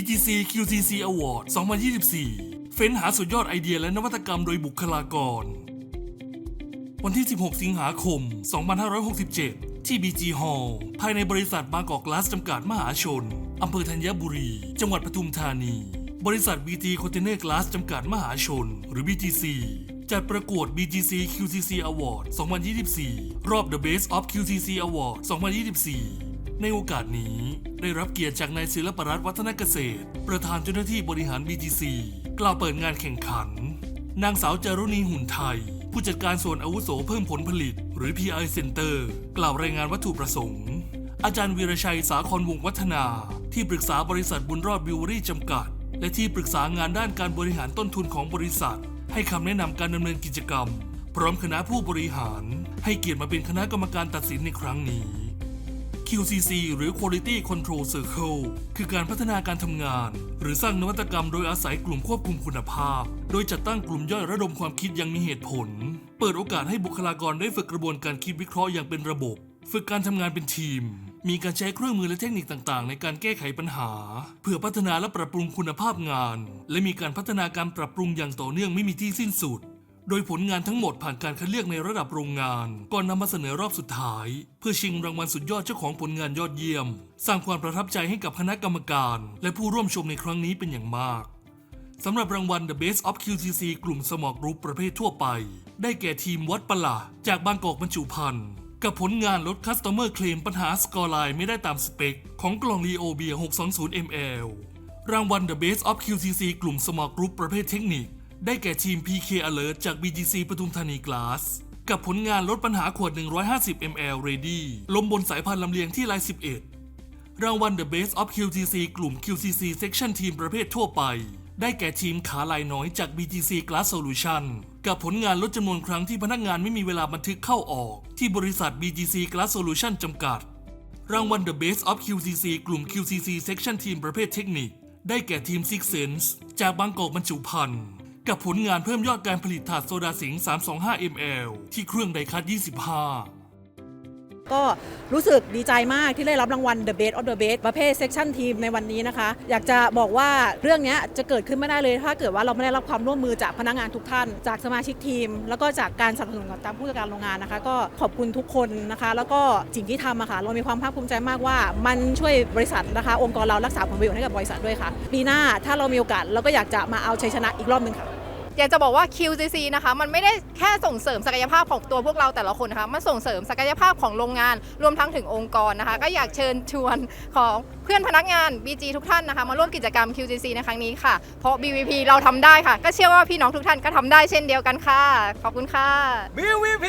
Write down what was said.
BGC QCC Award 2024 เฟ้นหาสุดยอดไอเดียและนวัตกรรมโดยบุคลากร วันที่ 16 สิงหาคม 2567 ที่ BG Hall ภายในบริษัทบางกอกกลาสจำกัดมหาชน อำเภอธัญบุรี จังหวัดปทุมธานี บริษัท BG Container Glass จำกัดมหาชน หรือ BGC จัดประกวด BGC QCC Award 2024 รอบ The Best of QCC Award 2024 ในโอกาสนี้ได้รับเกียรติจากนายศิลปรัตน์วัฒนเกษตร ประธานเจ้าหน้าที่บริหาร BGC กล่าวเปิดงานแข่งขัน นางสาวจารุณีหุ่นไทย ผู้จัดการส่วนอาวุโสเพิ่มผลผลิต หรือ PI Center กล่าวรายงานวัตถุประสงค์ อาจารย์วีรชัยสาครวงวัฒนา ที่ปรึกษาบริษัทบุญรอดบิวเวอรี่จำกัด และที่ปรึกษางานด้านการบริหารต้นทุนของบริษัท ให้คำแนะนำการดำเนินกิจกรรม พร้อมคณะผู้บริหาร ให้เกียรติมาเป็นคณะกรรมการตัดสินในครั้งนี้ QCC หรือ Quality Control Circle คือการพัฒนาการทำงาน หรือสร้างนวัตกรรมโดยอาศัยกลุ่มควบคุมคุณภาพ โดยจัดตั้งกลุ่มย่อยระดมความคิดอยังมีเหตุผล เปิดโอกาสให้บุคลากรได้ฝึกกระบวนการคิดวิเคราะห์อย่างเป็นระบบ ฝึกการทำงานเป็นทีม มีการใช้เครื่องมือและเทคนิคต่างๆ ในการแก้ไขปัญหา เพื่อพัฒนาและปรับปรุงคุณภาพงาน และมีการพัฒนาการปรับปรุงอย่างต่อเนื่องไม่มีที่สิ้นสุด โดยผลงานทั้งหมดผ่านการคัดเลือกในระดับโรงงาน ก่อนนำมาเสนอรอบสุดท้าย เพื่อชิงรางวัลสุดยอดเจ้าของผลงานยอดเยี่ยม สร้างความประทับใจให้กับคณะกรรมการ และผู้ร่วมชมในครั้งนี้เป็นอย่างมากสำหรับรางวัล The Best of QCC กลุ่มสมอกรุปประเภททั่วไป ได้แก่ทีมวัดปะละจากบางกอกบรรจุภัณฑ์กับผลงานลด Customer Claim ปัญหาสกอร์ไลน์ไม่ได้ตามสเปค ของกล่องลีโอเบีย620 ml รางวัล The Best of QCC กลุ่มสมอกรุปประเภทเทคนิค ได้แก่ทีม PK Alert จาก BGC ปทุมธานีกลาส กับผลงานลดปัญหาขวด 150 ml Ready ลมบนสายพันธุ์ลำเลียงที่ลาย 11 รางวัล The Best of QCC กลุ่ม QCC Section Team ประเภททั่วไป ได้แก่ทีมขาลายน้อยจาก BGC Glass Solution กับผลงานลดจำนวนครั้งที่พนักงานไม่มีเวลาบันทึกเข้าออก ที่บริษัท BGC Glass Solution จำกัด รางวัล The Best of QCC กลุ่ม QCC Section Team ประเภทเทคนิค ได้แก่ทีม Six Sense จากบางกอกบรรจุภัณฑ์ กับผลงานเพิ่มยอดการผลิตถาดโซดาสิง 325 ml ที่เครื่องไดคัต25 ก็รู้สึกดีใจมากที่ได้รับรางวัล The Best of the Best ประเภท Section Team ในวันนี้นะคะ อยากจะบอกว่าเรื่องนี้จะเกิดขึ้นไม่ได้เลย ถ้าเกิดว่าเราไม่ได้รับความร่วมมือจากพนักงานทุกท่าน จากสมาชิกทีม แล้วก็จากการสนับสนุนของทางผู้จัดการโรงงานนะคะ ก็ขอบคุณทุกคนนะคะ แล้วก็สิ่งที่ทำอะค่ะเรามีความภาคภูมิใจมากว่า มันช่วยบริษัทนะคะ องค์กรเรารักษาผลประโยชน์ให้กับบริษัทด้วยค่ะปีหน้าถ้าเรามีโอกาสเราก็อยากจะมาเอาชัยชนะอีกรอบหนึ่งค่ะ อยากจะบอกว่า QCC นะคะมันไม่ได้แค่ส่งเสริมศักยภาพของตัวพวกเราแต่ละคนนะคะมันส่งเสริมศักยภาพของโรงงานรวมทั้งถึงองค์กรนะคะ ก็อยากเชิญชวนของเพื่อนพนักงาน BG ทุกท่านนะคะ มาร่วมกิจกรรม QCC ในครั้งนี้ค่ะ เพราะ BVP เราทำได้ค่ะ ก็เชื่อว่าพี่น้องทุกท่านก็ทำได้เช่นเดียวกันค่ะ ขอบคุณค่ะ BVP